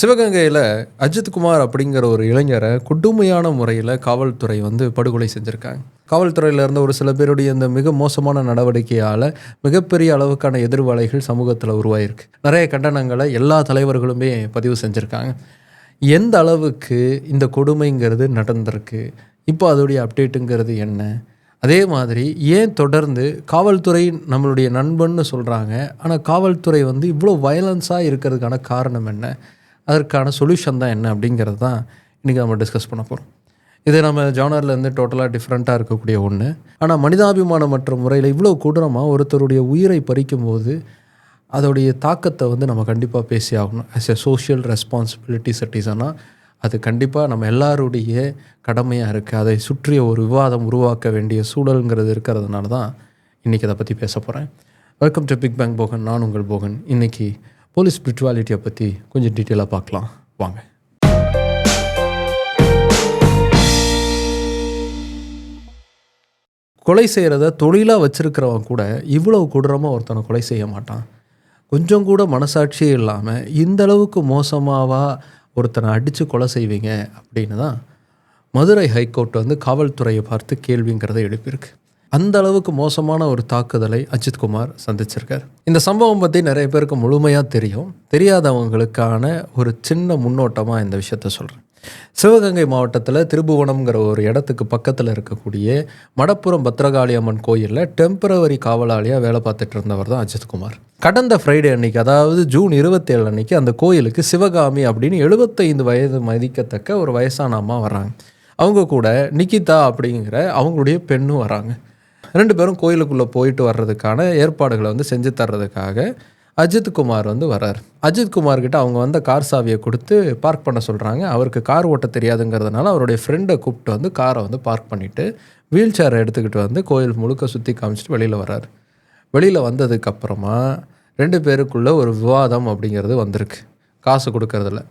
சிவகங்கையில் அஜித் குமார் அப்படிங்கிற ஒரு இளைஞரை கொடுமையான முறையில் காவல்துறை வந்து படுகொலை செஞ்சுருக்காங்க. காவல்துறையில் இருந்த ஒரு சில பேருடைய இந்த மிக மோசமான நடவடிக்கையால் மிகப்பெரிய அளவுக்கான எதிர்வலைகள் சமூகத்தில் உருவாயிருக்கு. நிறைய கண்டனங்களை எல்லா தலைவர்களுமே பதிவு செஞ்சுருக்காங்க. எந்த அளவுக்கு இந்த கொடுமைங்கிறது நடந்திருக்கு? இப்போ அதோடைய அப்டேட்டுங்கிறது என்ன? அதே மாதிரி ஏன் தொடர்ந்து காவல்துறை நம்மளுடைய நண்பன்னு சொல்கிறாங்க ஆனால் காவல்துறை வந்து இவ்வளோ வயலன்ஸாக இருக்கிறதுக்கான காரணம் என்ன? அதற்கான சொல்யூஷன் தான் என்ன அப்படிங்கிறது தான் இன்றைக்கி நம்ம டிஸ்கஸ் பண்ண போகிறோம் இது நம்ம ஜானர்லேருந்து டோட்டலாக டிஃப்ரெண்ட்டாக இருக்கக்கூடிய ஒன்று ஆனால் மனிதாபிமானம் மற்ற முறையில் இவ்வளோ கொடூரமாக ஒருத்தருடைய உயிரை பறிக்கும்போது அதோடைய தாக்கத்தை வந்து நம்ம கண்டிப்பாக பேசி ஆகணும். ஆஸ் எ சோஷியல் ரெஸ்பான்சிபிலிட்டி சிட்டிசனாக அது கண்டிப்பாக நம்ம எல்லாருடைய கடமையாக இருக்குது அதை சுற்றிய ஒரு விவாதம் உருவாக்க வேண்டிய சூழலுங்கிறது இருக்கிறதுனால தான் இன்றைக்கி அதை பற்றி பேச போகிறேன் welcome to big bang Bogan நான் உங்கள் போகன். இன்றைக்கி போலீஸ் ஸ்பிரிச்சுவாலிட்டியை பற்றி கொஞ்சம் டீட்டெயிலாக பார்க்கலாம். வாங்க. கொலை செய்கிறத தொழிலாக வச்சுருக்கிறவன் கூட இவ்வளவு கொடூரமாக ஒருத்தனை கொலை செய்ய மாட்டான். கொஞ்சம் கூட மனசாட்சியே இல்லாமல் இந்த அளவுக்கு மோசமாவா ஒருத்தனை அடித்து கொலை செய்வீங்க அப்படின்னு தான் மதுரை ஹைகோர்ட் வந்து காவல்துறையை பார்த்து கேள்விங்கிறத எழுப்பியிருக்கு. அந்த அளவுக்கு மோசமான ஒரு தாக்குதலை அஜித் குமார் சந்திச்சிருக்கார். இந்த சம்பவம் பற்றி நிறைய பேருக்கு முழுமையாக தெரியும். தெரியாதவங்களுக்கான ஒரு சின்ன முன்னோட்டமாக இந்த விஷயத்த சொல்கிறேன் சிவகங்கை மாவட்டத்தில் திருபுவனம்ங்கிற ஒரு இடத்துக்கு பக்கத்தில் இருக்கக்கூடிய மடப்புறம் பத்ரகாளி அம்மன் கோயிலில் டெம்பரவரி காவலாளியாக வேலை பார்த்துட்டு இருந்தவர் தான் அஜித்குமார் கடந்த ஃப்ரைடே அன்னைக்கு அதாவது ஜூன் இருபத்தேழு அன்னைக்கு அந்த கோயிலுக்கு சிவகாமி அப்படின்னு எழுபத்தைந்து வயது மதிக்கத்தக்க ஒரு வயசான அம்மா வராங்க அவங்க கூட நிக்கிதா அப்படிங்கிற அவங்களுடைய பெண்ணும் வராங்க. ரெண்டு பேரும் கோயிலுக்குள்ளே போயிட்டு வர்றதுக்கான ஏற்பாடுகளை வந்து செஞ்சு தர்றதுக்காக அஜித் குமார் வந்து வரார். அஜித் குமார்கிட்ட அவங்க வந்த கார் சாவியை கொடுத்து பார்க் பண்ண சொல்கிறாங்க அவருக்கு கார் ஓட்ட தெரியாதுங்கிறதுனால அவருடைய ஃப்ரெண்டை கூப்பிட்டு வந்து காரை வந்து பார்க் பண்ணிவிட்டு வீல் சேரை எடுத்துக்கிட்டு வந்து கோயில் முழுக்க சுற்றி காமிச்சிட்டு வெளியில் வரார் வெளியில் வந்ததுக்கப்புறமா ரெண்டு பேருக்குள்ளே ஒரு விவாதம் அப்படிங்கிறது வந்திருக்கு. காசு கொடுக்கறதில்ல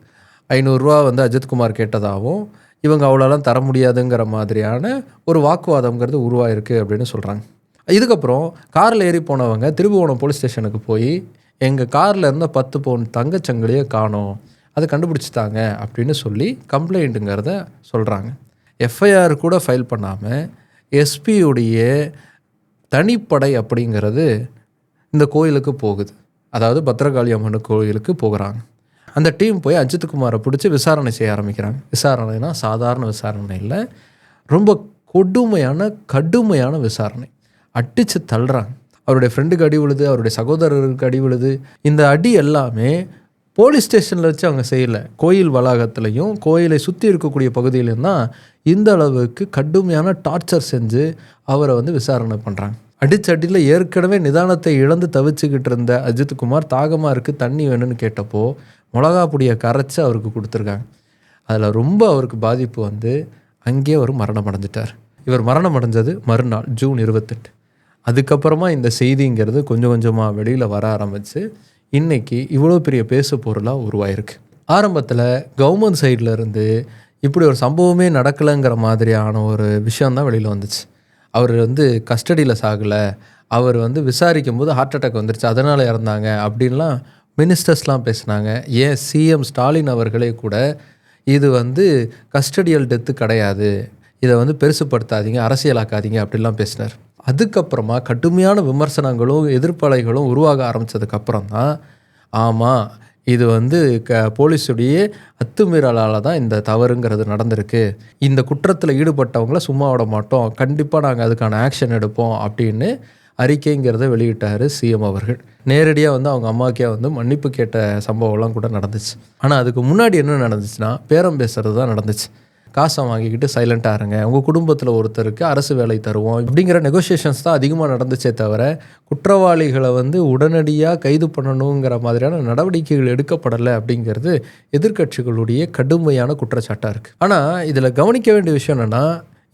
ஐநூறுரூவா வந்து அஜித்குமார் கேட்டதாகவும் இவங்க அவ்வளோலாம் தர முடியாதுங்கிற மாதிரியான ஒரு வாக்குவாதம்ங்கிறது உருவாயிருக்கு அப்படின்னு சொல்கிறாங்க இதுக்கப்புறம் காரில் ஏறி போனவங்க திருபுவனம் போலீஸ் ஸ்டேஷனுக்கு போய் எங்கள் காரில் இருந்த பத்து பவுன் தங்கச்சங்கிலியை காணோம். அதை கண்டுபிடிச்சிட்டாங்க. அப்படின்னு சொல்லி கம்ப்ளைண்ட்டுங்கிறத சொல்கிறாங்க எஃப்ஐஆர் கூட ஃபைல் பண்ணாமல் எஸ்பியுடைய தனிப்படை அப்படிங்கிறது இந்த கோயிலுக்கு போகுது. அதாவது பத்ரகாளி அம்மன் கோயிலுக்கு போகிறாங்க. அந்த டீம் போய் அஜித்குமாரை பிடிச்சி விசாரணை செய்ய ஆரம்பிக்கிறாங்க. விசாரணைனா சாதாரண விசாரணை இல்லை. ரொம்ப கொடுமையான கடுமையான விசாரணை. அடித்து தள்ளுறாங்க. அவருடைய ஃப்ரெண்டுக்கு அடி விழுது அவருடைய சகோதரருக்கு அடி விழுது. இந்த அடி எல்லாமே போலீஸ் ஸ்டேஷனில் வச்சு அவங்க செய்யலை. கோயில் வளாகத்துலையும் கோயிலை சுற்றி இருக்கக்கூடிய பகுதியிலையும் தான் இந்த அளவுக்கு கடுமையான டார்ச்சர் செஞ்சு அவரை வந்து விசாரணை பண்ணுறாங்க அடிச்சடியில் ஏற்கனவே நிதானத்தை இழந்து தவிச்சுக்கிட்டு இருந்த அஜித்குமார் தாகமாக இருக்குது தண்ணி வேணும்னு கேட்டப்போ மிளகா பொடியை கரைச்சி அவருக்கு கொடுத்துருக்காங்க. அதில் ரொம்ப அவருக்கு பாதிப்பு வந்து அங்கேயே அவர் மரணம் அடைஞ்சிட்டார். இவர் மரணம் அடைஞ்சது மறுநாள் ஜூன் இருபத்தெட்டு. அதுக்கப்புறமா இந்த செய்திங்கிறது கொஞ்சம் கொஞ்சமாக வெளியில் வர ஆரம்பித்து இன்றைக்கி இவ்வளோ பெரிய பேசு பொருளாக உருவாயிருக்கு. ஆரம்பத்தில் கவர்மெண்ட் சைடில் இருந்து இப்படி ஒரு சம்பவமே நடக்கலைங்கிற மாதிரியான ஒரு விஷயந்தான் வெளியில் வந்துச்சு. அவர் வந்து கஸ்டடியில் சாகலை. அவர் வந்து விசாரிக்கும் போது ஹார்ட் அட்டாக் வந்துருச்சு. அதனால் இறந்தாங்க அப்படின்லாம் மினிஸ்டர்ஸ்லாம் பேசினாங்க. ஏன் சிஎம் ஸ்டாலின் அவர்களே கூட இது வந்து கஸ்டடியல் டெத்து கிடையாது. இதை வந்து பெருசுப்படுத்தாதீங்க அரசியலாக்காதீங்க அப்படிலாம் பேசினார். அதுக்கப்புறமா கடுமையான விமர்சனங்களும் எதிர்ப்பலைகளும் உருவாக ஆரம்பித்ததுக்கப்புறம் தான் ஆமாம் இது வந்து க போலீஸுடைய அத்துமீறலால் தான் இந்த தவறுங்கிறது நடந்திருக்கு. இந்த குற்றத்தில் ஈடுபட்டவங்கள சும்மா விட மாட்டோம். கண்டிப்பாக நாங்கள் அதுக்கான ஆக்ஷன் எடுப்போம் அப்படின்னு அறிக்கைங்கிறத வெளியிட்டார் சிஎம் அவர்கள். நேரடியாக வந்து அவங்க அம்மாக்கே வந்து மன்னிப்பு கேட்ட சம்பவம்லாம் கூட நடந்துச்சு. ஆனால் அதுக்கு முன்னாடி என்ன நடந்துச்சுன்னா பேரம் பேசுகிறது தான் நடந்துச்சு. காசை வாங்கிக்கிட்டு சைலண்ட்டாக இருங்க. உங்கள் குடும்பத்தில் ஒருத்தருக்கு அரசு வேலை தருவோம் இப்படிங்கிற நெகோசியேஷன்ஸ் தான் அதிகமாக நடந்துச்சே தவிர குற்றவாளிகளை வந்து உடனடியாக கைது பண்ணணுங்கிற மாதிரியான நடவடிக்கைகள் எடுக்கப்படலை அப்படிங்கிறது எதிர்க்கட்சிகளுடைய கடுமையான குற்றச்சாட்டாக இருக்குது ஆனால் இதில் கவனிக்க வேண்டிய விஷயம் என்னென்னா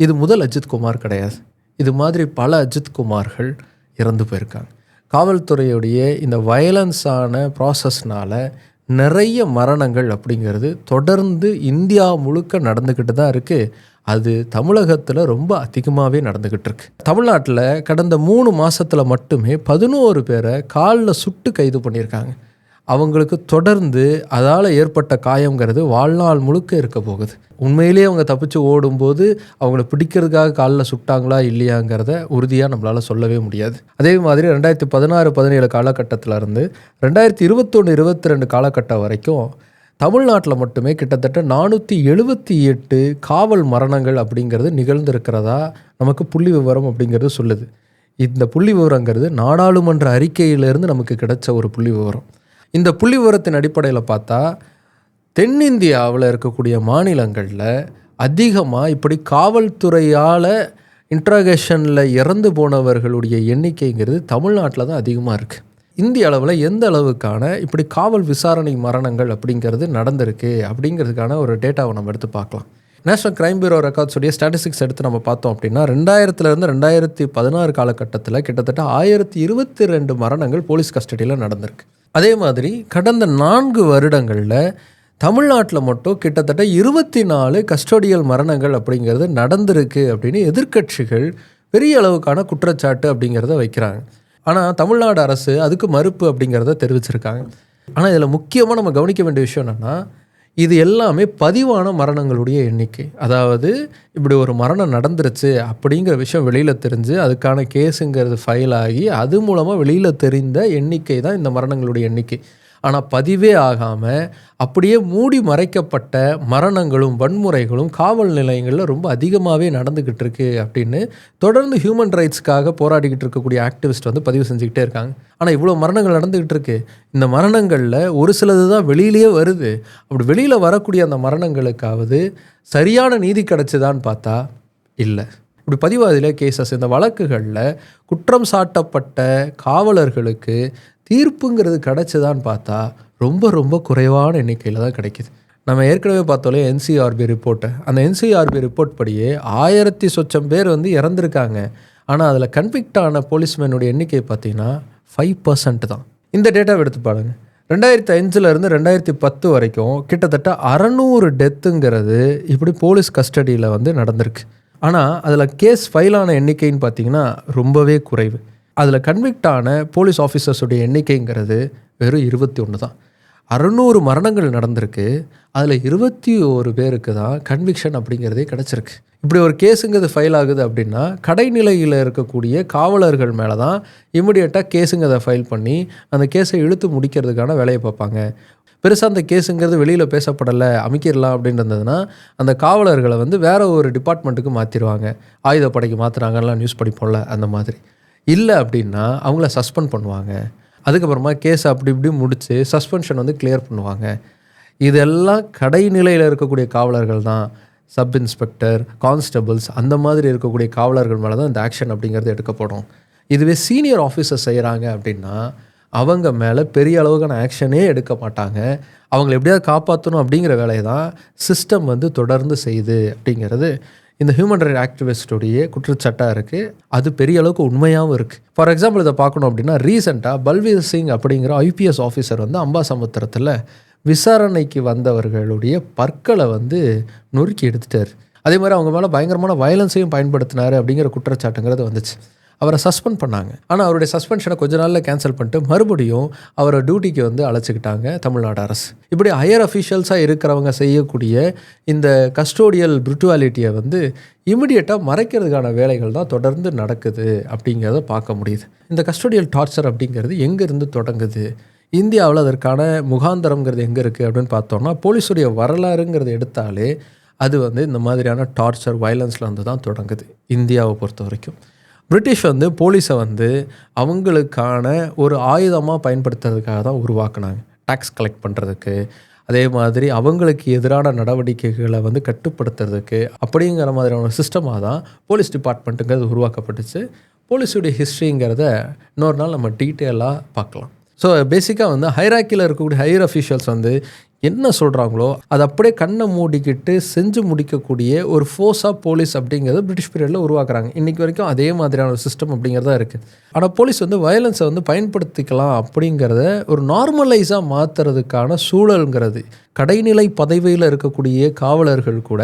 இது முதல் அஜித் குமார் கிடையாது. இது மாதிரி பல அஜித்குமார்கள் இறந்து போயிருக்காங்க. காவல்துறையுடைய இந்த வயலன்ஸான ப்ராசஸ்னால் நிறைய மரணங்கள் அப்படிங்கிறது தொடர்ந்து இந்தியா முழுக்க நடந்துக்கிட்டு தான் இருக்குது அது தமிழகத்தில் ரொம்ப அதிகமாகவே நடந்துக்கிட்டு இருக்கு. தமிழ்நாட்டில் கடந்த மூணு மாதத்தில் மட்டுமே பதினோரு பேரை காலில் சுட்டு கைது பண்ணியிருக்காங்க. அவங்களுக்கு தொடர்ந்து அதால் ஏற்பட்ட காயங்கிறது வாழ்நாள் முழுக்க இருக்க போகுது. உண்மையிலேயே அவங்க தப்பிச்சு ஓடும்போது அவங்கள பிடிக்கிறதுக்காக காலில் சுட்டாங்களா இல்லையாங்கிறத உறுதியாக நம்மளால் சொல்லவே முடியாது. அதே மாதிரி ரெண்டாயிரத்தி பதினாறு பதினேழு காலகட்டத்தில் இருந்து ரெண்டாயிரத்தி இருபத்தொன்று இருபத்தி ரெண்டு காலகட்டம் வரைக்கும் தமிழ்நாட்டில் மட்டுமே கிட்டத்தட்ட நானூற்றி எழுபத்தி எட்டு காவல் மரணங்கள் அப்படிங்கிறது நிகழ்ந்திருக்கிறதா நமக்கு புள்ளி விவரம் அப்படிங்கிறது சொல்லுது. இந்த புள்ளி விவரங்கிறது நாடாளுமன்ற அறிக்கையிலேருந்து நமக்கு கிடைச்ச ஒரு புள்ளி விவரம். இந்த புள்ளி விவரத்தின் அடிப்படையில் பார்த்தா தென்னிந்தியாவில் இருக்கக்கூடிய மாநிலங்களில் அதிகமாக இப்படி காவல்துறையால் இன்ட்ராகேஷனில் இறந்து போனவர்களுடைய எண்ணிக்கைங்கிறது தமிழ்நாட்டில் தான் அதிகமாக இருக்குது இந்திய அளவில் எந்த அளவுக்கான இப்படி காவல் விசாரணை மரணங்கள் அப்படிங்கிறது நடந்திருக்கு அப்படிங்கிறதுக்கான ஒரு டேட்டாவை நம்ம எடுத்து பார்க்கலாம். நேஷனல் கிரைம் பியூரோ ரெக்கார்ட்ஸுடைய ஸ்டாட்டிஸ்டிக்ஸ் எடுத்து நம்ம பார்த்தோம் அப்படின்னா ரெண்டாயிரத்துலேருந்து ரெண்டாயிரத்தி பதினாறு காலகட்டத்தில் கிட்டத்தட்ட ஆயிரத்தி இருபத்தி ரெண்டு மரணங்கள் போலீஸ் கஸ்டடியில் நடந்திருக்கு. அதே மாதிரி கடந்த நான்கு வருடங்களில் தமிழ்நாட்டில் மட்டும் கிட்டத்தட்ட இருபத்தி நாலு கஸ்டோடியல் மரணங்கள் அப்படிங்கிறது நடந்திருக்கு அப்படின்னு எதிர்க்கட்சிகள் பெரிய அளவுக்கான குற்றச்சாட்டு அப்படிங்கிறத வைக்கிறாங்க. ஆனால் தமிழ்நாடு அரசு அதுக்கு மறுப்பு அப்படிங்கிறத தெரிவிச்சிருக்காங்க. ஆனால் இதில் முக்கியமாக நம்ம கவனிக்க வேண்டிய விஷயம் என்னென்னா இது எல்லாமே பதிவான மரணங்களுடைய எண்ணிக்கை. அதாவது இப்படி ஒரு மரணம் நடந்துருச்சு அப்படிங்கிற விஷயம் வெளியில் தெரிஞ்சு அதுக்கான கேஸுங்கிறது ஃபைல் ஆகி அது மூலமாக வெளியில் தெரிந்த எண்ணிக்கை தான் இந்த மரணங்களுடைய எண்ணிக்கை. ஆனால் பதிவே ஆகாமல் அப்படியே மூடி மறைக்கப்பட்ட மரணங்களும் வன்முறைகளும் காவல் நிலையங்களில் ரொம்ப அதிகமாகவே நடந்துக்கிட்டு இருக்கு அப்படின்னு தொடர்ந்து ஹியூமன் ரைட்ஸ்க்காக போராடிக்கிட்டு இருக்கக்கூடிய ஆக்டிவிஸ்ட் வந்து பதிவு செஞ்சுக்கிட்டே இருக்காங்க. ஆனால் இவ்வளோ மரணங்கள் நடந்துக்கிட்டு இருக்கு. இந்த மரணங்களில் ஒரு சிலது தான் வெளியிலேயே வருது. அப்படி வெளியில் வரக்கூடிய அந்த மரணங்களுக்காவது சரியான நீதி கிடச்சிதான்னு பார்த்தா இல்லை. இப்படி பதிவாதில கேசஸ் இந்த வழக்குகளில் குற்றம் சாட்டப்பட்ட காவலர்களுக்கு தீர்ப்புங்கிறது கிடச்சிதான்னு பார்த்தா ரொம்ப ரொம்ப குறைவான எண்ணிக்கையில் தான் கிடைக்கிது. நம்ம ஏற்கனவே பார்த்தோலே என்சிஆர்பி ரிப்போர்ட்டை அந்த என்சிஆர்பி ரிப்போர்ட் படியே ஆயிரத்தி சொச்சம் பேர் வந்து இறந்துருக்காங்க. ஆனால் அதில் கன்விக்ட் ஆன போலீஸ்மேனுடைய எண்ணிக்கை பார்த்தீங்கன்னா ஃபைவ் பர்சன்ட் தான். இந்த டேட்டாவை எடுத்து பாருங்க. ரெண்டாயிரத்தி அஞ்சுலேருந்து ரெண்டாயிரத்தி பத்து வரைக்கும் கிட்டத்தட்ட அறநூறு டெத்துங்கிறது இப்படி போலீஸ் கஸ்டடியில் வந்து நடந்திருக்கு. ஆனால் அதில் கேஸ் ஃபைலான எண்ணிக்கைன்னு பார்த்தீங்கன்னா ரொம்பவே குறைவு. அதில் கன்விக்ட் ஆன போலீஸ் ஆஃபீஸர்ஸுடைய எண்ணிக்கைங்கிறது வெறும் இருபத்தி ஒன்று தான். அறுநூறு மரணங்கள் நடந்திருக்கு. அதில் இருபத்தி ஒரு பேருக்கு தான் கன்விக்ஷன் அப்படிங்கிறதே கிடச்சிருக்கு. இப்படி ஒரு கேஸுங்கிறது ஃபைல் ஆகுது அப்படின்னா கடைநிலையில் இருக்கக்கூடிய காவலர்கள் மேலே தான் இமிடியேட்டாக கேஸுங்கிறத ஃபைல் பண்ணி அந்த கேஸை இழுத்து முடிக்கிறதுக்கான வேலையை பார்ப்பாங்க. பெருசாக அந்த கேஸுங்கிறது வெளியில் பேசப்படலை அமைக்கிடலாம் அப்படின்னு இருந்ததுன்னா அந்த காவலர்களை வந்து வேறு ஒரு டிபார்ட்மெண்ட்டுக்கு மாற்றிடுவாங்க ஆயுதப்படைக்கு மாற்றுறாங்கலாம் நியூஸ் படிப்போம்ல அந்த மாதிரி. இல்லை அப்படின்னா அவங்கள சஸ்பெண்ட் பண்ணுவாங்க. அதுக்கப்புறமா கேஸ் அப்படி இப்படி முடித்து சஸ்பென்ஷன் வந்து கிளியர் பண்ணுவாங்க. இதெல்லாம் கடைநிலையில் இருக்கக்கூடிய காவலர்கள் தான். சப் இன்ஸ்பெக்டர் கான்ஸ்டபிள்ஸ் அந்த மாதிரி இருக்கக்கூடிய காவலர்கள் மேலே தான் இந்த ஆக்ஷன் அப்படிங்கிறது எடுக்கப்படும். இதுவே சீனியர் ஆஃபீஸர் செய்கிறாங்க அப்படின்னா அவங்க மேலே பெரிய அளவுக்கான ஆக்ஷனே எடுக்க மாட்டாங்க. அவங்களை எப்படியாவது காப்பாற்றணும் அப்படிங்கிற வேலையை தான் சிஸ்டம் வந்து தொடர்ந்து செய்யுது அப்படிங்கிறது இந்த ஹியூமன் ரைட் ஆக்டிவிஸ்டுடைய குற்றச்சாட்டாக இருக்குது அது பெரிய அளவுக்கு உண்மையாகவும் இருக்குது ஃபார் எக்ஸாம்பிள் இதை பார்க்கணும் அப்படின்னா ரீசெண்டாக பல்வீர் சிங் அப்படிங்கிற ஐபிஎஸ் ஆஃபீஸர் வந்து அம்பாசமுத்திரத்தில் விசாரணைக்கு வந்தவர்களுடைய பற்களை வந்து நொறுக்கி எடுத்துட்டார். அதே மாதிரி அவங்க மேலே பயங்கரமான வயலன்ஸையும் பயன்படுத்தினார் அப்படிங்கிற குற்றச்சாட்டுங்கிறது வந்துச்சு. அவரை சஸ்பெண்ட் பண்ணாங்க. ஆனால் அவருடைய சஸ்பென்ஷனை கொஞ்ச நாளில் கேன்சல் பண்ணிட்டு மறுபடியும் அவரை டியூட்டிக்கு வந்து அழைச்சிக்கிட்டாங்க தமிழ்நாடு அரசு. இப்படி ஹையர் அஃபீஷியல்ஸாக இருக்கிறவங்க செய்யக்கூடிய இந்த கஸ்டோடியல் பிரிட்டுவாலிட்டியை வந்து இமிடியேட்டாக மறைக்கிறதுக்கான வேலைகள் தான் தொடர்ந்து நடக்குது அப்படிங்கிறத பார்க்க முடியுது. இந்த கஸ்டோடியல் டார்ச்சர் அப்படிங்கிறது எங்கேருந்து தொடங்குது? இந்தியாவில் அதற்கான முகாந்தரங்கிறது எங்கே இருக்குது அப்படின்னு பார்த்தோம்னா போலீஸுடைய வரலாறுங்கிறது எடுத்தாலே அது வந்து இந்த மாதிரியான டார்ச்சர் வயலன்ஸில் வந்து தான் தொடங்குது. இந்தியாவை பொறுத்த வரைக்கும். பிரிட்டிஷ் வந்து போலீஸை வந்து அவங்களுக்கான ஒரு ஆயுதமாக பயன்படுத்துறதுக்காக தான் உருவாக்குனாங்க. டேக்ஸ் கலெக்ட் பண்ணுறதுக்கு அதே மாதிரி அவங்களுக்கு எதிரான நடவடிக்கைகளை வந்து கட்டுப்படுத்துறதுக்கு அப்படிங்கிற மாதிரியான சிஸ்டமாக தான் போலீஸ் டிபார்ட்மெண்ட்டுங்கிறது உருவாக்கப்பட்டுச்சு. போலீஸுடைய ஹிஸ்ட்ரிங்கிறத இன்னொரு நாள் நம்ம டீட்டெயிலாக பார்க்கலாம். ஸோ பேசிக்காக வந்து ஹைராக்கியில் இருக்கக்கூடிய ஹையர் அஃபீஷியல்ஸ் வந்து என்ன சொல்கிறாங்களோ அதை அப்படியே கண்ணை மூடிக்கிட்டு செஞ்சு முடிக்கக்கூடிய ஒரு ஃபோர்ஸாக போலீஸ் அப்படிங்கிறத பிரிட்டிஷ் பீரியடில் உருவாக்குறாங்க. இன்றைக்கி வரைக்கும் அதே மாதிரியான ஒரு சிஸ்டம் அப்படிங்கிறதா இருக்குது ஆனால் போலீஸ் வந்து வயலன்ஸை வந்து பயன்படுத்திக்கலாம் அப்படிங்கிறத ஒரு நார்மலைஸாக மாற்றுறதுக்கான சூழலுங்கிறது. கடைநிலை பதவியில் இருக்கக்கூடிய காவலர்கள் கூட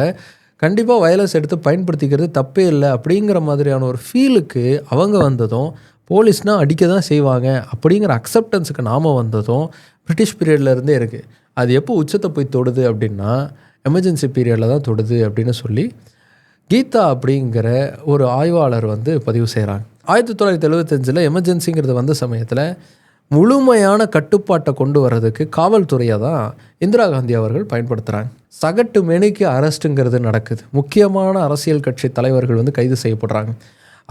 கண்டிப்பாக வயலன்ஸ் எடுத்து பயன்படுத்திக்கிறது தப்பே இல்லை அப்படிங்கிற மாதிரியான ஒரு ஃபீலுக்கு அவங்க வந்ததும் போலீஸ்னால் அடிக்க தான் செய்வாங்க அப்படிங்கிற அக்செப்டன்ஸுக்கு நாம் வந்ததும் பிரிட்டிஷ் பீரியட்லேருந்தே இருக்குது அது எப்போ உச்சத்தை போய் தொடுது அப்படின்னா எமர்ஜென்சி பீரியடில் தான் தொடுது அப்படின்னு சொல்லி கீதா அப்படிங்கிற ஒரு ஆய்வாளர் வந்து பதிவு செய்கிறாங்க ஆயிரத்தி தொள்ளாயிரத்தி எழுபத்தஞ்சில் எமர்ஜென்சிங்கிறது வந்த சமயத்தில் முழுமையான கட்டுப்பாட்டை கொண்டு வர்றதுக்கு காவல்துறையை தான் இந்திரா காந்தி அவர்கள் பயன்படுத்துகிறாங்க சகட்டு மெனிக்கு அரெஸ்ட்டுங்கிறது நடக்குது. முக்கியமான அரசியல் கட்சி தலைவர்கள் வந்து கைது செய்யப்படுறாங்க.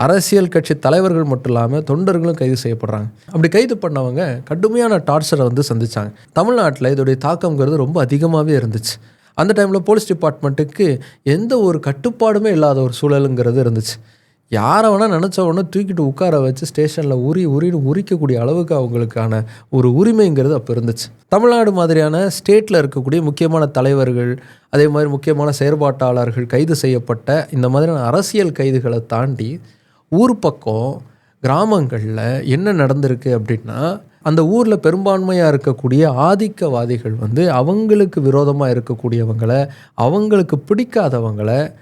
அரசியல் கட்சி தலைவர்கள் மட்டும் இல்லாமல் தொண்டர்களும் கைது செய்யப்படுறாங்க. அப்படி கைது பண்ணவங்க கடுமையான டார்ச்சரை வந்து சந்திச்சாங்க. தமிழ்நாட்டில் இதோடைய தாக்கம்ங்கிறது ரொம்ப அதிகமாகவே இருந்துச்சு. அந்த டைமில் போலீஸ் டிபார்ட்மெண்ட்டுக்கு எந்த ஒரு கட்டுப்பாடுமே இல்லாத ஒரு சூழலுங்கிறது இருந்துச்சு. யாரை வேணால் நினச்ச உடனே தூக்கிட்டு உட்கார வச்சு ஸ்டேஷனில் உரி உரின்னு உரிக்கக்கூடிய அளவுக்கு அவங்களுக்கான ஒரு உரிமைங்கிறது அப்போ இருந்துச்சு. தமிழ்நாடு மாதிரியான ஸ்டேட்டில் இருக்கக்கூடிய முக்கியமான தலைவர்கள் அதே மாதிரி முக்கியமான செயற்பாட்டாளர்கள் கைது செய்யப்பட்ட இந்த மாதிரியான அரசியல் கைதுகளை தாண்டி ஊர் பக்கம் கிராமங்களில் என்ன நடந்திருக்கு அப்படின்னா அந்த ஊரில் பெரும்பான்மையாக இருக்கக்கூடிய ஆதிக்கவாதிகள் வந்து அவங்களுக்கு விரோதமாக இருக்கக்கூடியவங்களை அவங்களுக்கு பிடிக்காதவங்களை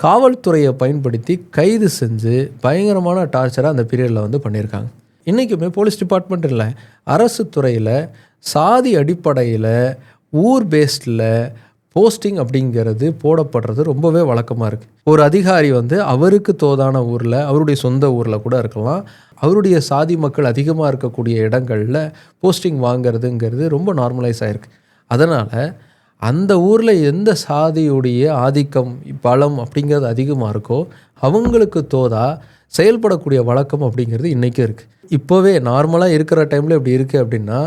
காவல்துறையை பயன்படுத்தி கைது செஞ்சு பயங்கரமான டார்ச்சராக அந்த பீரியடில் வந்து பண்ணியிருக்காங்க. இன்றைக்குமே போலீஸ் டிபார்ட்மெண்ட் இல்லை அரசு துறையில் சாதி அடிப்படையில் ஊர் பேஸ்டில் போஸ்டிங் அப்படிங்கிறது போடப்படுறது ரொம்பவே வழக்கமாக இருக்குது ஒரு அதிகாரி வந்து அவருக்கு தோதான ஊரில் அவருடைய சொந்த ஊரில் கூட இருக்கலாம். அவருடைய சாதி மக்கள் அதிகமாக இருக்கக்கூடிய இடங்களில் போஸ்டிங் வாங்குறதுங்கிறது ரொம்ப நார்மலைஸ் ஆகிருக்கு அதனால் அந்த ஊரில் எந்த சாதியுடைய ஆதிக்கம் பலம் அப்படிங்கிறது அதிகமாக இருக்கோ அவங்களுக்கு தோதா செயல்படக்கூடிய வழக்கம் அப்படிங்கிறது இன்றைக்கும் இருக்குது இப்போவே நார்மலாக இருக்கிற டைமில் இப்படி இருக்குது அப்படின்னா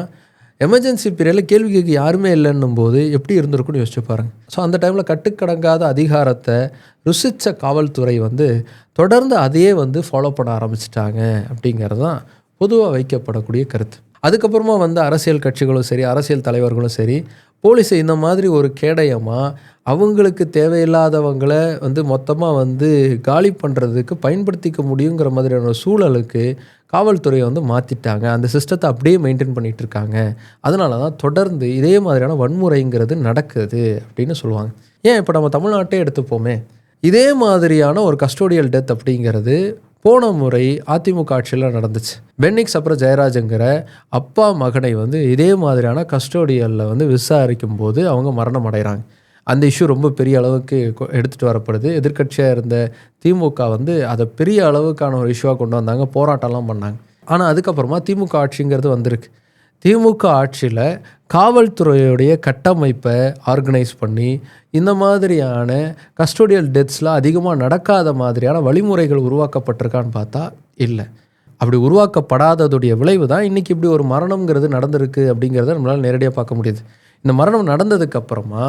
எமர்ஜென்சி பீரியடில் கேள்வி கேட்க யாருமே இல்லைன்னும் போது எப்படி இருந்திருக்குன்னு யோசிச்சு பாருங்கள் ஸோ அந்த டைமில் கட்டுக்கடங்காத அதிகாரத்தை ருசித்த காவல்துறை வந்து தொடர்ந்து அதையே வந்து ஃபாலோ பண்ண ஆரம்பிச்சிட்டாங்க அப்படிங்கிறது தான் பொதுவாக வைக்கப்படக்கூடிய கருத்து. அதுக்கப்புறமா வந்து அரசியல் கட்சிகளும் சரி அரசியல் தலைவர்களும் சரி போலீஸை இந்த மாதிரி ஒரு கேடயமாக அவங்களுக்கு தேவையில்லாதவங்களை வந்து மொத்தமாக வந்து காலி பண்ணுறதுக்கு பயன்படுத்திக்க முடியுங்கிற மாதிரியான சூழலுக்கு காவல்துறையை வந்து மாற்றிட்டாங்க அந்த சிஸ்டத்தை அப்படியே மெயின்டைன் பண்ணிகிட்டு இருக்காங்க அதனால தான் தொடர்ந்து இதே மாதிரியான வன்முறைங்கிறது நடக்குது அப்படின்னு சொல்லுவாங்க. ஏன் இப்போ நம்ம தமிழ்நாட்டே எடுத்துப்போமே? இதே மாதிரியான ஒரு கஸ்டோடியல் டெத் அப்படிங்கிறது போன முறை அதிமுக ஆட்சியில் நடந்துச்சு. பென்னிக்ஸ் அப்புறம் ஜெயராஜுங்கிற அப்பா மகனை வந்து இதே மாதிரியான கஸ்டோடியலில் வந்து விசாரிக்கும் போது அவங்க மரணம் அடைகிறாங்க. அந்த இஷ்யூ ரொம்ப பெரிய அளவுக்கு எடுத்துகிட்டு வரப்படுது. எதிர்கட்சியாக இருந்த திமுக வந்து அதை பெரிய அளவுக்கான ஒரு இஷ்யூவாக கொண்டு வந்தாங்க. போராட்டம்லாம் பண்ணாங்க. ஆனால் அதுக்கப்புறமா திமுக ஆட்சிங்கிறது வந்திருக்கு. திமுக ஆட்சியில் காவல்துறையுடைய கட்டமைப்பை ஆர்கனைஸ் பண்ணி இந்த மாதிரியான கஸ்டோடியல் டெத்ஸ்லாம் அதிகமாக நடக்காத மாதிரியான வழிமுறைகள் உருவாக்கப்பட்டிருக்கான்னு பார்த்தா இல்லை. அப்படி உருவாக்கப்படாததுடைய விளைவு தான் இன்றைக்கி இப்படி ஒரு மரணங்கிறது நடந்திருக்கு அப்படிங்கிறத நம்மளால் நேரடியாக பார்க்க முடியுது. இந்த மரணம் நடந்ததுக்கப்புறமா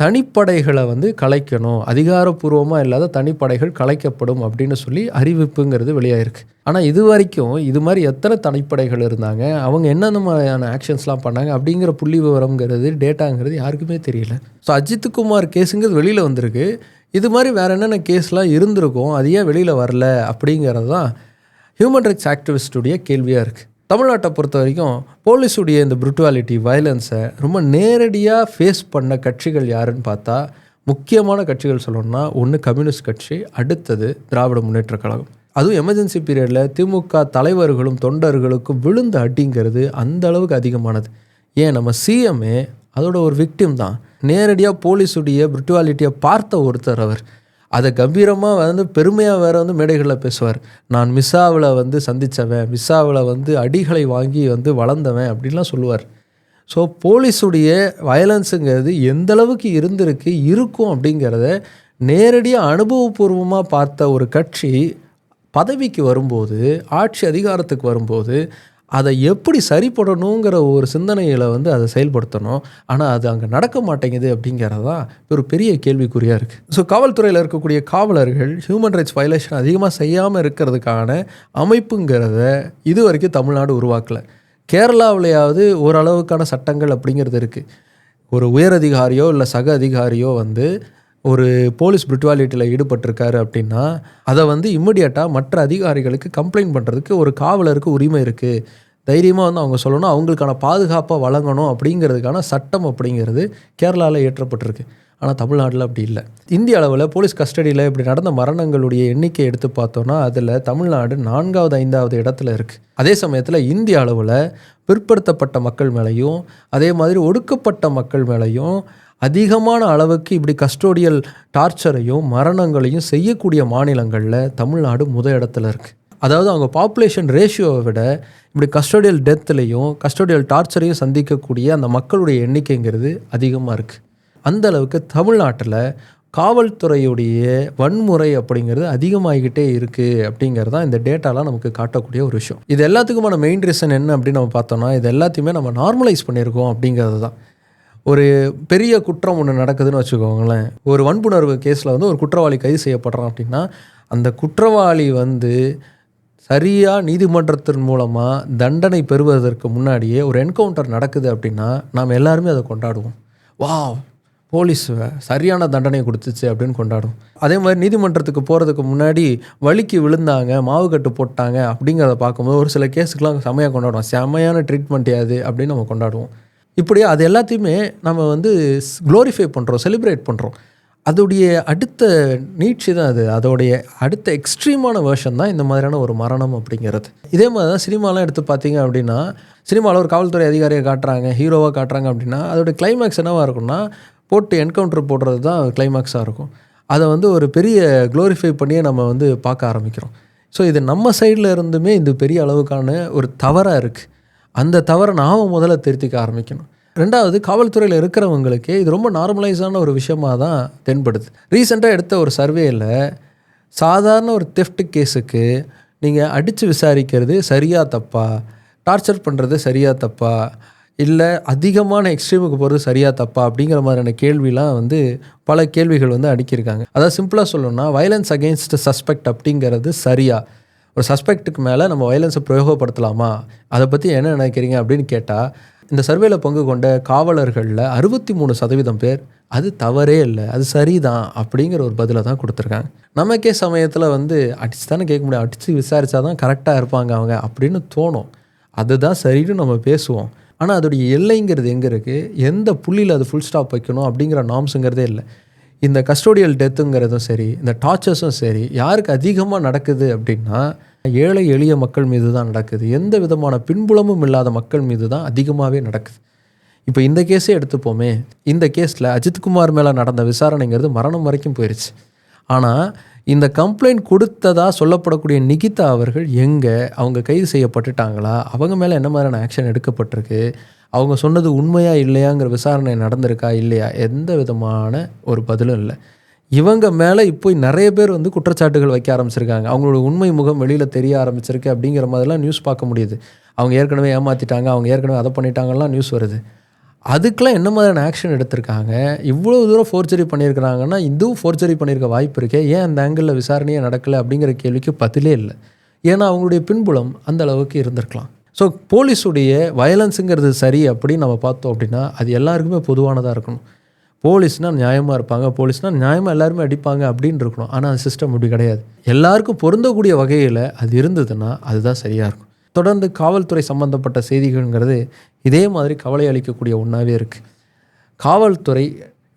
தனிப்படைகளை வந்து கலைக்கணும். அதிகாரப்பூர்வமாக இல்லாத தனிப்படைகள் கலைக்கப்படும் அப்படின்னு சொல்லி அறிவிப்புங்கிறது வெளியாயிருக்கு. ஆனால் இது வரைக்கும் இது மாதிரி எத்தனை தனிப்படைகள் இருந்தாங்க அவங்க என்னென்ன மாதிரியான ஆக்ஷன்ஸ்லாம் பண்ணாங்க அப்படிங்கிற புள்ளி விவரங்கிறது டேட்டாங்கிறது யாருக்குமே தெரியல. ஸோ அஜித் குமார் கேஸுங்கிறது வெளியில் வந்திருக்கு. இது மாதிரி வேறு என்னென்ன கேஸ்லாம் இருந்திருக்கும் அது ஏன் வெளியில் வரல அப்படிங்கிறது தான் ஹியூமன் ரைட்ஸ் ஆக்டிவிஸ்டுடைய கேள்வியாக இருக்குது தமிழ்நாட்டை பொறுத்த வரைக்கும் போலீஸுடைய இந்த ப்ருட்டுவாலிட்டி வயலன்ஸை ரொம்ப நேரடியாக ஃபேஸ் பண்ண கட்சிகள் யாருன்னு பார்த்தா முக்கியமான கட்சிகள் சொல்லணும்னா ஒன்று கம்யூனிஸ்ட் கட்சி அடுத்தது திராவிட முன்னேற்ற கழகம். அதுவும் எமர்ஜென்சி பீரியடில் திமுக தலைவர்களும் தொண்டர்களுக்கும் விழுந்த அடிங்கிறது அந்த அளவுக்கு அதிகமானது. ஏன்? நம்ம சிஎம்ஏ அதோட ஒரு விக்டிம் தான். நேரடியாக போலீஸுடைய ப்ரிட்டுவாலிட்டியை பார்த்த ஒருத்தர் அவர். அதை கம்பீரமாக வந்து பெருமையாக வேறு வந்து மேடைகளில் பேசுவார். நான் மிஸ்ஸாவில் வந்து சந்தித்தவன் மிஸ்ஸாவில் வந்து அடிகளை வாங்கி வந்து வளர்ந்தவன் அப்படின்லாம் சொல்லுவார். ஸோ போலீஸுடைய வயலன்ஸுங்கிறது எந்தளவுக்கு இருந்திருக்கு இருக்கும் அப்படிங்கிறத நேரடியாக அனுபவபூர்வமாக பார்த்த ஒரு கட்சி பதவிக்கு வரும்போது ஆட்சி அதிகாரத்துக்கு வரும்போது அதை எப்படி சரிப்படணுங்கிற ஒரு சிந்தனையில் வந்து அதை செயல்படுத்தணும். ஆனால் அது அங்கே நடக்க மாட்டேங்குது அப்படிங்கிறது தான் ஒரு பெரிய கேள்விக்குறியாக இருக்குது ஸோ காவல்துறையில் இருக்கக்கூடிய காவலர்கள் ஹியூமன் ரைட்ஸ் வயலேஷன் அதிகமாக செய்யாமல் இருக்கிறதுக்கான அமைப்புங்கிறத இது வரைக்கும் தமிழ்நாடு உருவாக்கலை. கேரளாவிலையாவது ஓரளவுக்கான சட்டங்கள் அப்படிங்கிறது இருக்குது ஒரு உயர் அதிகாரியோ இல்லை சக அதிகாரியோ வந்து ஒரு போலீஸ் பிரிட்வாலிட்டியில் ஈடுபட்டிருக்காரு அப்படின்னா அதை வந்து இம்மிடியட்டாக மற்ற அதிகாரிகளுக்கு கம்ப்ளைண்ட் பண்ணுறதுக்கு ஒரு காவலருக்கு உரிமை இருக்குது தைரியமாக வந்து அவங்க சொல்லணும் அவங்களுக்கான பாதுகாப்பாக வழங்கணும் அப்படிங்கிறதுக்கான சட்டம் அப்படிங்கிறது கேரளாவில் ஏற்றப்பட்டிருக்கு ஆனால் தமிழ்நாட்டில் அப்படி இல்லை. இந்திய அளவில் போலீஸ் கஸ்டடியில் இப்படி நடந்த மரணங்களுடைய எண்ணிக்கை எடுத்து பார்த்தோன்னா அதில் தமிழ்நாடு நான்காவது ஐந்தாவது இடத்துல இருக்குது அதே சமயத்தில் இந்திய அளவில் பிற்படுத்தப்பட்ட மக்கள் மேலேயும் அதே மாதிரி ஒடுக்கப்பட்ட மக்கள் மேலேயும் அதிகமான அளவுக்கு இப்படி கஸ்டோடியல் டார்ச்சரையும் மரணங்களையும் செய்யக்கூடிய மாநிலங்களில் தமிழ்நாடு முத இடத்துல இருக்குது அதாவது அவங்க பாப்புலேஷன் ரேஷியோவை விட இப்படி கஸ்டோடியல் டெத்துலேயும் கஸ்டோடியல் டார்ச்சரையும் சந்திக்கக்கூடிய அந்த மக்களுடைய எண்ணிக்கைங்கிறது அதிகமாக இருக்குது அந்த அளவுக்கு தமிழ்நாட்டில் காவல்துறையுடைய வன்முறை அப்படிங்கிறது அதிகமாகிக்கிட்டே இருக்குது அப்படிங்கிறது தான் இந்த டேட்டாலாம் நமக்கு காட்டக்கூடிய ஒரு விஷயம். இது எல்லாத்துக்குமான மெயின் ரீசன் என்ன அப்படின்னு நம்ம பார்த்தோம்னா இது எல்லாத்தையுமே நம்ம நார்மலைஸ் பண்ணியிருக்கோம் அப்படிங்கிறது தான் ஒரு பெரிய குற்றம் ஒன்று நடக்குதுன்னு வச்சுக்கோங்களேன். ஒரு வன்புணர்வு கேஸில் வந்து ஒரு குற்றவாளி கைது செய்யப்படுறான் அப்படின்னா அந்த குற்றவாளி வந்து சரியாக நீதிமன்றத்தின் மூலமாக தண்டனை பெறுவதற்கு முன்னாடியே ஒரு என்கவுண்டர் நடக்குது அப்படின்னா நாம் எல்லாருமே அதை கொண்டாடுவோம். வா போலீஸ் சரியான தண்டனை கொடுத்துச்சு அப்படின்னு கொண்டாடும் அதே மாதிரி நீதிமன்றத்துக்கு போகிறதுக்கு முன்னாடி வலிக்கு விழுந்தாங்க மாவு கட்டு போட்டாங்க அப்படிங்கிறத பார்க்கும்போது ஒரு சில கேஸுக்கெலாம் செம்மையாக கொண்டாடுவோம். செம்மையான ட்ரீட்மெண்ட் யாது அப்படின்னு நம்ம கொண்டாடுவோம். இப்படி அது எல்லாத்தையுமே நம்ம வந்து க்ளோரிஃபை பண்ணுறோம் செலிப்ரேட் பண்ணுறோம் அதோடைய அடுத்த நீட்சி தான் அது. அதோடைய அடுத்த எக்ஸ்ட்ரீமான வேர்ஷன் தான் இந்த மாதிரியான ஒரு மரணம் அப்படிங்கிறது. இதே மாதிரி தான் சினிமாலாம் எடுத்து பார்த்தீங்க அப்படின்னா சினிமாவில் ஒரு காவல்துறை அதிகாரியை காட்டுறாங்க ஹீரோவாக காட்டுறாங்க அப்படின்னா அதோடைய கிளைமேக்ஸ் என்னவாக இருக்கும்னா போட்டு என்கவுண்டர் போடுறது தான் கிளைமேக்ஸாக இருக்கும். அதை வந்து ஒரு பெரிய க்ளோரிஃபை பண்ணியே நம்ம வந்து பார்க்க ஆரம்பிக்கிறோம். ஸோ இது நம்ம சைடில் இருந்துமே இது பெரிய அளவுக்கான ஒரு தவறாக இருக்குது அந்த தவறை நாம் முதல்ல திருத்திக்க ஆரம்பிக்கணும். ரெண்டாவது காவல்துறையில் இருக்கிறவங்களுக்கு இது ரொம்ப நார்மலைஸான ஒரு விஷயமாக தான் தென்படுது. ரீசெண்டாக எடுத்த ஒரு சர்வேயில் சாதாரண ஒரு தெஃப்ட் கேஸுக்கு நீங்கள் அடித்து விசாரிக்கிறது சரியாக தப்பா? டார்ச்சர் பண்ணுறது சரியாக தப்பா? இல்லை அதிகமான எக்ஸ்ட்ரீமுக்கு போகிறது சரியாக தப்பா? அப்படிங்கிற மாதிரியான கேள்விலாம் வந்து பல கேள்விகள் வந்து அடிக்கியிருக்காங்க. அதாவது சிம்பிளாக சொல்லணும்னா வயலன்ஸ் அகெயின்ஸ்ட் சஸ்பெக்ட் அப்படிங்கிறது சரியாக ஒரு சஸ்பெக்ட்டுக்கு மேலே நம்ம வயலன்ஸை பிரயோகப்படுத்தலாமா? அதை பற்றி என்ன நினைக்கிறீங்க அப்படின்னு கேட்டால் இந்த சர்வேல பங்கு கொண்ட காவலர்களில் அறுபத்தி மூணு சதவீதம் பேர் அது தவறே இல்லை அது சரிதான் அப்படிங்கிற ஒரு பதிலை தான் கொடுத்துருக்காங்க. நமக்கே சமயத்தில் வந்து அடிச்சு தானே கேட்க முடியும் அடித்து விசாரித்தா தான் கரெக்டாக இருப்பாங்க அவங்க அப்படின்னு தோணும். அதுதான் சரின்னு நம்ம பேசுவோம். ஆனால் அதோடைய எல்லைங்கிறது எங்கே இருக்குது எந்த புள்ளியில் அது ஃபுல் ஸ்டாப் வைக்கணும் அப்படிங்கிற நாம்ஸுங்கிறதே இல்லை. இந்த கஸ்டோடியல் டெத்துங்கிறதும் சரி இந்த டார்ச்சர்ஸும் சரி யாருக்கு அதிகமாக நடக்குது அப்படின்னா ஏழை எளிய மக்கள் மீது தான் நடக்குது. எந்த விதமான பின்புலமும் இல்லாத மக்கள் மீது தான் அதிகமாகவே நடக்குது. இப்போ இந்த கேஸே எடுத்துப்போமே. இந்த கேஸில் அஜித்குமார் மேலே நடந்த விசாரணைங்கிறது மரணம் வரைக்கும் போயிடுச்சு ஆனால் இந்த கம்ப்ளைண்ட் கொடுத்ததா சொல்லப்படக்கூடிய நிகிதா அவர்கள் எங்கே? அவங்க கைது செய்யப்பட்டுட்டாங்களா? அவங்க மேலே என்ன மாதிரியான ஆக்ஷன் எடுக்கப்பட்டிருக்கு? அவங்க சொன்னது உண்மையா இல்லையாங்கிற விசாரணை நடந்திருக்கா? இல்லையா? எந்த விதமான ஒரு பதிலும் இல்லை. இவங்க மேலே இப்போ நிறைய பேர் வந்து குற்றச்சாட்டுகள் வைக்க ஆரம்பிச்சிருக்காங்க. அவங்களோட உண்மை முகம் வெளியில் தெரிய ஆரம்பிச்சிருக்கு அப்படிங்கிற மாதிரிலாம் நியூஸ் பார்க்க முடியுது. அவங்க ஏற்கனவே ஏமாற்றிட்டாங்க அவங்க ஏற்கனவே அதை பண்ணிட்டாங்கலாம் நியூஸ் வருது. அதுக்கெலாம் என்ன மாதிரியான ஆக்ஷன் எடுத்திருக்காங்க? இவ்வளோ தூரம் ஃபோர்ஜரி பண்ணியிருக்கிறாங்கன்னா இதுவும் ஃபோர்ஜரி பண்ணியிருக்க வாய்ப்பு இருக்கே. ஏன் அந்த ஆங்கிளில் விசாரணையே நடக்கலை அப்படிங்கிற கேள்விக்கு பதிலே இல்லை. ஏன்னா அவங்களுடைய பின்புலம் அந்த அளவுக்கு இருந்திருக்கலாம். ஸோ போலீஸுடைய வயலன்ஸுங்கிறது சரி அப்படின்னு நம்ம பார்த்தோம் அப்படின்னா அது எல்லாருக்குமே பொதுவானதாக இருக்கணும். போலீஸ்னால் நியாயமாக இருப்பாங்க. போலீஸ்னால் நியாயமாக எல்லாருமே அடிப்பாங்க அப்படின்னு இருக்கணும். ஆனால் அந்த சிஸ்டம் அப்படி கிடையாது. எல்லாருக்கும் பொருந்தக்கூடிய வகையில் அது இருந்ததுன்னா அதுதான் சரியாக இருக்கும். தொடர்ந்து காவல்துறை சம்மந்தப்பட்ட செய்திகள்ங்கிறது இதே மாதிரி கவலை அளிக்கக்கூடிய ஒன்றாவே இருக்குது காவல்துறை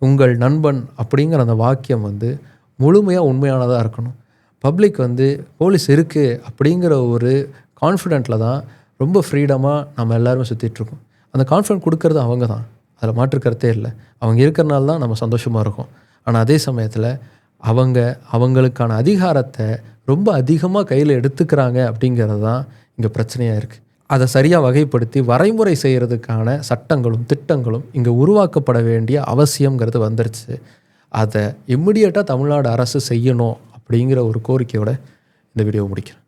உங்கள் நண்பன் அப்படிங்கிற அந்த வாக்கியம் வந்து முழுமையாக உண்மையானதாக இருக்கணும். பப்ளிக் வந்து போலீஸ் இருக்குது அப்படிங்கிற ஒரு கான்ஃபிடென்ட்டில் தான் ரொம்ப ஃப்ரீடமாக நம்ம எல்லாருமே சுற்றிட்டுருக்கோம் அந்த கான்ஃபிடென்ட் கொடுக்கறது அவங்க தான். அதில் மாற்று கருத்தே இல்லை. அவங்க இருக்கிறனால தான் நம்ம சந்தோஷமாக இருக்கோம். ஆனால் அதே சமயத்தில் அவங்க அவங்களுக்கான அதிகாரத்தை ரொம்ப அதிகமாக கையில் எடுத்துக்கிறாங்க அப்படிங்கிறது தான் இங்கே பிரச்சனையாக இருக்குது அதை சரியாக வகைப்படுத்தி வரைமுறை செய்கிறதுக்கான சட்டங்களும் திட்டங்களும் இங்கே உருவாக்கப்பட வேண்டிய அவசியங்கிறது வந்துருச்சு. அதை இம்மிடியட்டாக தமிழ்நாடு அரசு செய்யணும் அப்படிங்கிற ஒரு கோரிக்கையோட இந்த வீடியோ முடிக்கிறேன்.